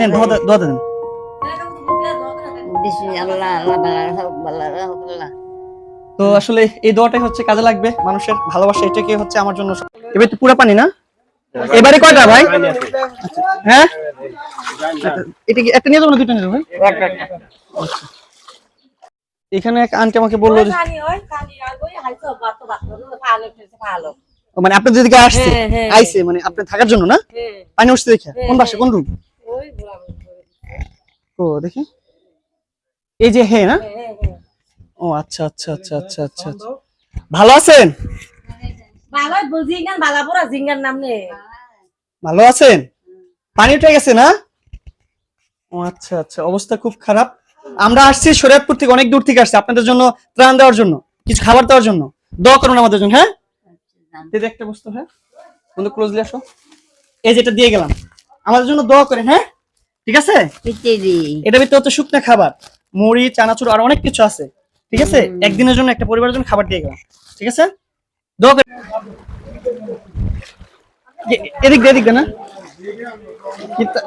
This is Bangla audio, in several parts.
নেন দোয়া দে- দোয়া দেন তো আসলে এই দোয়াটাই হচ্ছে কাজে লাগবে মানুষের ভালোবাসা এটাকে হচ্ছে আমার জন্য এবার তো পুরা পানি না? এবারে কয়টা ভাই? হ্যাঁ? এটা কি একটা নিয়ে যাব না দুটো নিয়ে যাব ভাই। এখানে এক আন্টি আমাকে বলল যে মানে আপনার যেদিকে আসছে হ্যাঁ, হ্যাঁ। আইছে মানে আপনি থাকার জন্য না? পানি উঠছে দেখে। কোন বাসা কোন রুম? ও দেখি। এই যে হ্যাঁ না ও আচ্ছা আচ্ছা আচ্ছা আচ্ছা আচ্ছা আচ্ছা। ভালো আছেন? ভালো আছেন? পানি উঠে গেছে না? ও আচ্ছা আচ্ছা অবস্থা খুব খারাপ। আমরা আসছি শরীয়তপুর থেকে অনেক দূর থেকে আসছি আপনাদের জন্য ত্রাণ দেওয়ার জন্য কিছু খাবার দেওয়ার জন্য। দোয়া করুন আমাদের জন্য হ্যাঁ? দিদি একটা বস্তু হ্যাঁ? বন্ধু ক্লোজলি আসো। এই যেটা দিয়ে গেলাম। আমাদের জন্য দোয়া করেন হ্যাঁ? ঠিক আছে? এটা ভিতরে হচ্ছে শুকনা খাবার মুড়ি চানাচুর আর অনেক কিছু আছে ঠিক আছে? একদিনের জন্য একটা পরিবারের জন্য খাবার দিয়ে গেলাম ঠিক আছে? এদিক দিয়ে এদিক না?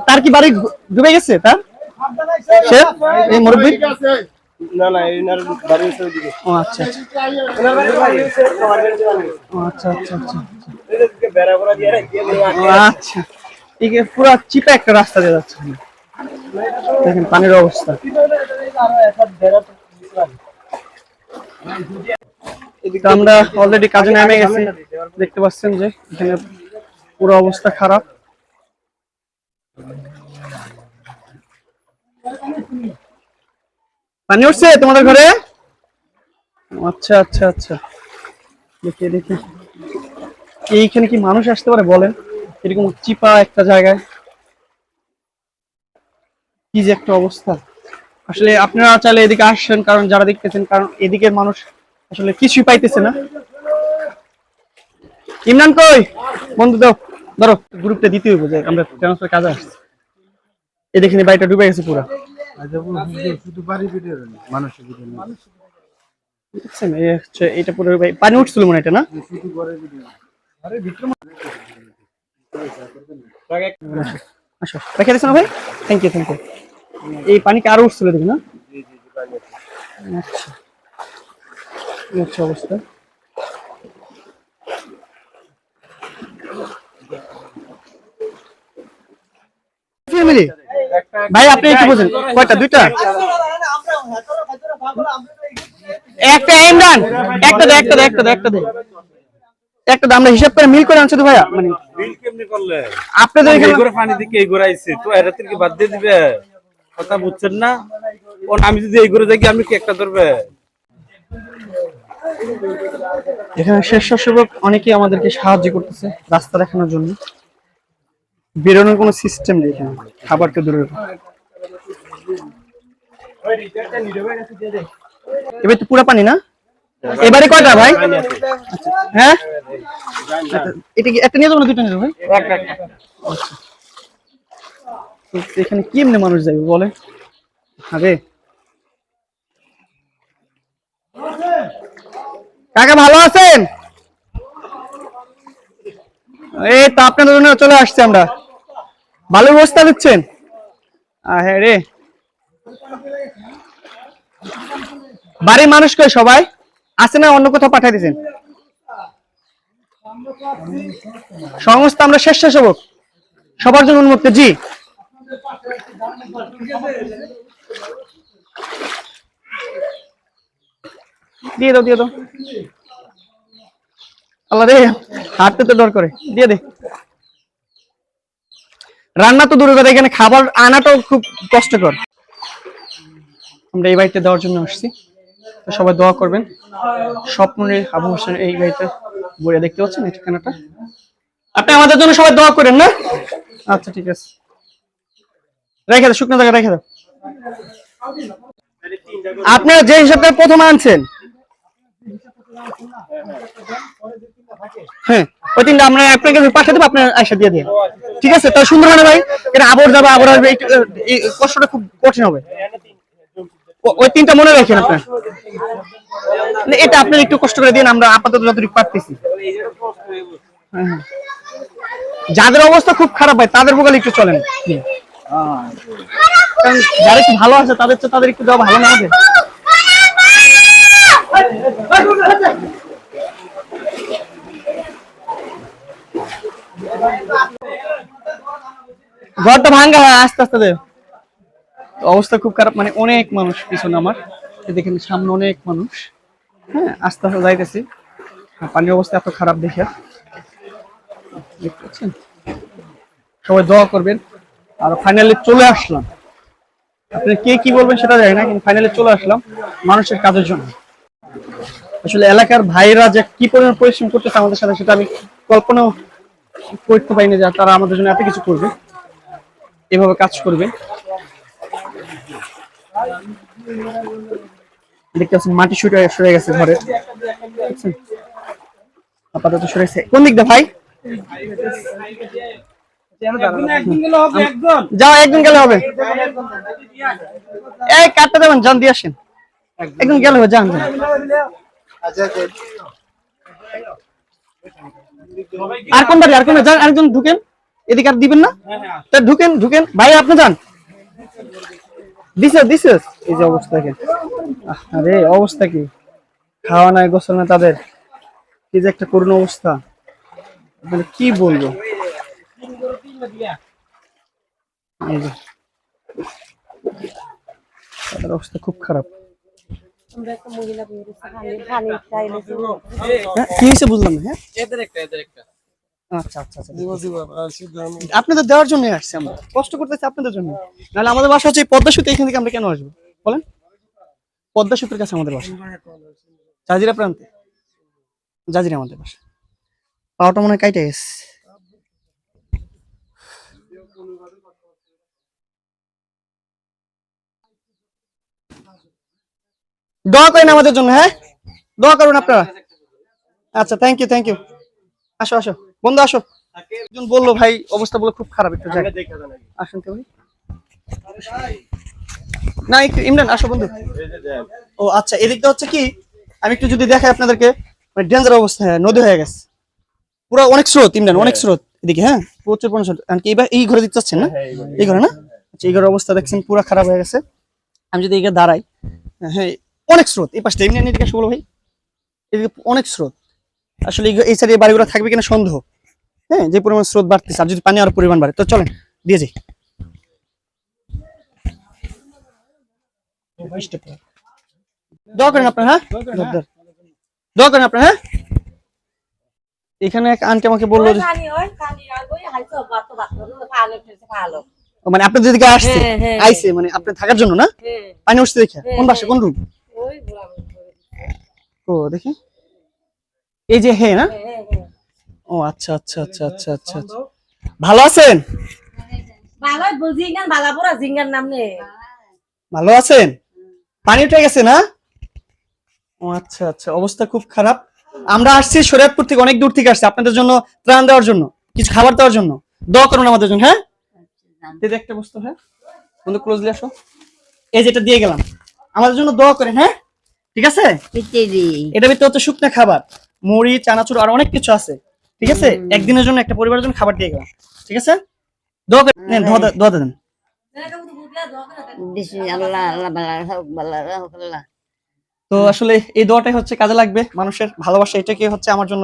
তার কি বাড়ি ডুবে গেছে তার? সে? এই মুরব্বী? না না এনার বাড়ি হচ্ছে ওইদিকে ও আচ্ছা। আচ্ছা আচ্ছা আচ্ছা আচ্ছা। এদিকে বেড়া করা দিয়ে রেখে দিয়ে ও আচ্ছা। এই যে পুরো চিপা একটা রাস্তা দিয়ে যাচ্ছে। দেখেন পানির অবস্থা। আমরা অলরেডি কাজে নেমে গেছি। দেখতে পাচ্ছেন যে এখানে পুরো অবস্থা খারাপ। পানি উঠছে তোমাদের ঘরে? আচ্ছা আচ্ছা আচ্ছা। দেখি দেখি। এইখানে কি মানুষ আসতে পারে বলেন? এরকম চিপা একটা জায়গায়। কি যে একটা অবস্থা। আসলে আপনারা চাইলে এদিকে আসছেন কারণ যারা দেখতেছেন, কারণ এদিকের মানুষ আসলে কিছুই পাইতেছে না। ইমরান কই? বন্ধু দাও, ধরো, গ্রুপটা দিতে হইব, যে আমরা ট্রান্সফার কাজে আসছি। এই দেখেন বাড়িটা ডুবে গেছে পুরো। এটা পুরো পানি উঠছিল মনে এটা, না? ভাই? থ্যাংক ইউ থ্যাংক ইউ এই পানি কি আরও উঠছিল দেখি না? আচ্ছা। অবস্থা। ফ্যামিলি ভাই আপনি একটু বুঝেন। কয়টা? দুইটা? একটা ইমরান একটা দে একটা দে একটা দে একটা দে। একটা দে আমরা হিসাব করে মিল করে আনছি তো ভাইয়া মানে। বিল কেমনি করলে? আপনাদের এখানে পানি দিকে এই করে আইছে তো এর থেকে বাদ দিয়ে দিবে। কথা বুঝছেন না? ও আমি যদি এই করে দেখি আমি কি একটা ধরবে? এখানে স্বেচ্ছাসেবক অনেকেই আমাদেরকে সাহায্য করতেছে রাস্তা দেখানোর জন্য। বেরোনোর কোনো সিস্টেম নেই এখানে খাবার তো দূরের এবার তো পুরা পানি না? এবারে কয়টা ভাই? হ্যাঁ? আচ্ছা, এটা কি একটা নিয়ে যাব না দুটো নিয়ে যাব ভাই? আচ্ছা। তো এখানে কি এমনি মানুষ যাবে বলে? আরে কাকা ভালো আছেন? এই তো আপনাদের জন্য চলে আসছি আমরা। ভালো ব্যবস্থা দিচ্ছেন হ্যাঁ রে। বাড়ির মানুষ কই সবাই? আছে না অন্য কোথাও পাঠাই দিয়েছেন সংস্থা আমরা স্বেচ্ছাসেবক। সবার জন্য উন্মুক্ত জি। দিয়ে দাও দিয়ে দাও। আল্লাহ রে, হাঁটতে তো ডর করে। দিয়ে দে। রান্না তো এখানে খাবার আনাটাও খুব কষ্টকর। আমরা এই বাড়িতে দেওয়ার জন্য আসছি। সবাই দোয়া করবেন। স্বপ্নের আবু হোসেন এই বাড়িতে বইয়া দেখতে পাচ্ছেন এই ঠিকানাটা। আপনি আমাদের জন্য সবাই দোয়া করেন না? আচ্ছা ঠিক আছে। রেখে দাও শুকনো জায়গা রেখে দাও। আপনারা যে হিসাবটা প্রথম আনছেন? হ্যাঁ ওই তিনটা দিয়ে ঠিক আছে? কষ্টটা খুব কঠিন হবে। ওই মনে রাখেন আপনার। এটা একটু কষ্ট করে দিন আমরা আপাতত পারতেছি। হ্যাঁ, হ্যাঁ। যাদের অবস্থা খুব খারাপ হয় তাদের ভোগালে একটু চলেন। কারণ যারা একটু ভালো আছে, তাদের তো তাদের একটু দেওয়া ভালো না হবে? ঘরটা ভাঙ্গা হয়, আস্তে আস্তে দে। তো অবস্থা খুব খারাপ মানে অনেক মানুষ পিছনে আমার। দেখেন, সামনে অনেক মানুষ। হ্যাঁ আস্তে আস্তে যাইতেছি। পানির অবস্থা এত খারাপ দেখে। দেখতে পাচ্ছেন? সবাই দোয়া করবেন। আর ফাইনালি চলে আসলাম। আপনি কে কি বলবেন সেটা জানি না, কিন্তু ফাইনালি চলে আসলাম মানুষের কাজের জন্য। আসলে এলাকার ভাইরা যে কি পরিমাণ পরিশ্রম করতেছে আমাদের সাথে সেটা আমি কল্পনাও করতে পারিনি যে তারা আমাদের জন্য এত কিছু করবে। এভাবে কাজ করবে। দেখতে পাচ্ছেন মাটি শুটে সরে গেছে ঘরে। আপাতত সরে গেছে। কোন দিক দিয়ে ভাই? যাও একদিন গেলে হবে। এই কাটতে দেবেন যান দিয়ে আসেন। একদিন গেলে হবে যান যান। আর কোন বাড়ি আর কোন যান আরেকজন ঢুকেন। এদিকে আর দিবেন না? তা ঢুকেন ঢুকেন। ভাই আপনি যান। এই যে অবস্থা দেখেন আরে অবস্থা কি? খাওয়া নাই গোসল না তাদের। কি যে একটা করুণ অবস্থা। মানে কি বলব? এই। তাদের অবস্থা খুব খারাপ। হ্যাঁ কি হয়েছে বুঝলাম হ্যাঁ? আচ্ছা আচ্ছা আচ্ছা। আপনাদের দেওয়ার জন্য আসছি আমরা। কষ্ট করতেছি আপনাদের জন্য। নাহলে আমাদের বাসা হচ্ছে পদ্মা সেতু এখান থেকে আমরা কেন আসব? বলেন। পদ্মা সেতুর কাছে আমাদের বাসা। জাজিরা প্রান্তে। জাজিরা আমাদের বাসা। পাওয়াটা মনে হয় কাইটে গেছে। দোয়া করেন আমাদের জন্য হ্যাঁ? দোয়া করুন আপনারা। আচ্ছা থ্যাংক ইউ থ্যাংক ইউ আসো আসো। বন্ধু আসো। একজন বলল ভাই অবস্থা বলে খুব খারাপ একটু যাই। আসুন তো ভাই না একটু ইমরান আসো বন্ধু। ও আচ্ছা এদিকটা হচ্ছে কি আমি একটু যদি দেখাই আপনাদেরকে মানে ডেঞ্জার অবস্থা হ্যাঁ, নদী হয়ে গেছে। পুরো অনেক স্রোত ইমরান অনেক স্রোত এদিকে হ্যাঁ? প্রচুর পরিমাণ এবার এই ঘরে দিতে চাচ্ছেন না? এই ঘরে না? আচ্ছা এই ঘরের অবস্থা দেখছেন পুরো খারাপ হয়ে গেছে। আমি যদি এদিকে দাঁড়াই হ্যাঁ অনেক স্রোত। এই পাশটা এমনি এদিকে বলো ভাই। এদিকে অনেক স্রোত। আসলে এই- এই সাইডে বাড়িগুলো থাকবে কিনা সন্দেহ। হ্যাঁ যে পরিমাণ স্রোত বাড়তেছে আর যদি পানি আর পরিমাণ বাড়ে তো চলেন দিয়ে যাই। দোয়া করেন আপনার হ্যাঁ। দোয়া করেন আপনার হ্যাঁ? এখানে এক আন্টি আমাকে বলল হয় মানে দিকে আসছে হ্যাঁ, হ্যাঁ। আইছে মানে আপনি থাকার জন্য না? হ্যাঁ। পানি উঠছে দেখে কোন বাসা কোন রুম ও দেখি। এই যে হে না? হ্যাঁ হ্যাঁ ও আচ্ছা আচ্ছা আচ্ছা আচ্ছা আচ্ছা আচ্ছা। ভালো আছেন? ভালো আছেন? পানি উঠে গেছে না? ও আচ্ছা আচ্ছা অবস্থা খুব খারাপ। আমরা আসছি শরীয়তপুর থেকে অনেক দূর থেকে আসছি আপনাদের জন্য ত্রাণ দেওয়ার জন্য কিছু খাবার দেওয়ার জন্য। দোয়া করুন আমাদের জন্য হ্যাঁ? একটা বস্তু হ্যাঁ? বন্ধু ক্লোজলি আসো। এই যেটা দিয়ে গেলাম। আমাদের জন্য দোয়া করেন হ্যাঁ? ঠিক আছে? এটা ভিতরে হচ্ছে শুকনা খাবার মুড়ি চানাচুর আর অনেক কিছু আছে। ঠিক আছে? একদিনের জন্য একটা পরিবারের জন্য খাবার দিয়ে গেলাম। ঠিক আছে? দোয়া করেন দোয়া দেন। আল্লাহ আল্লাহ হোক আল্লাহ। তো আসলে এই দোয়াটাই হচ্ছে কাজে লাগবে মানুষের ভালোবাসা এটাকে হচ্ছে আমার জন্য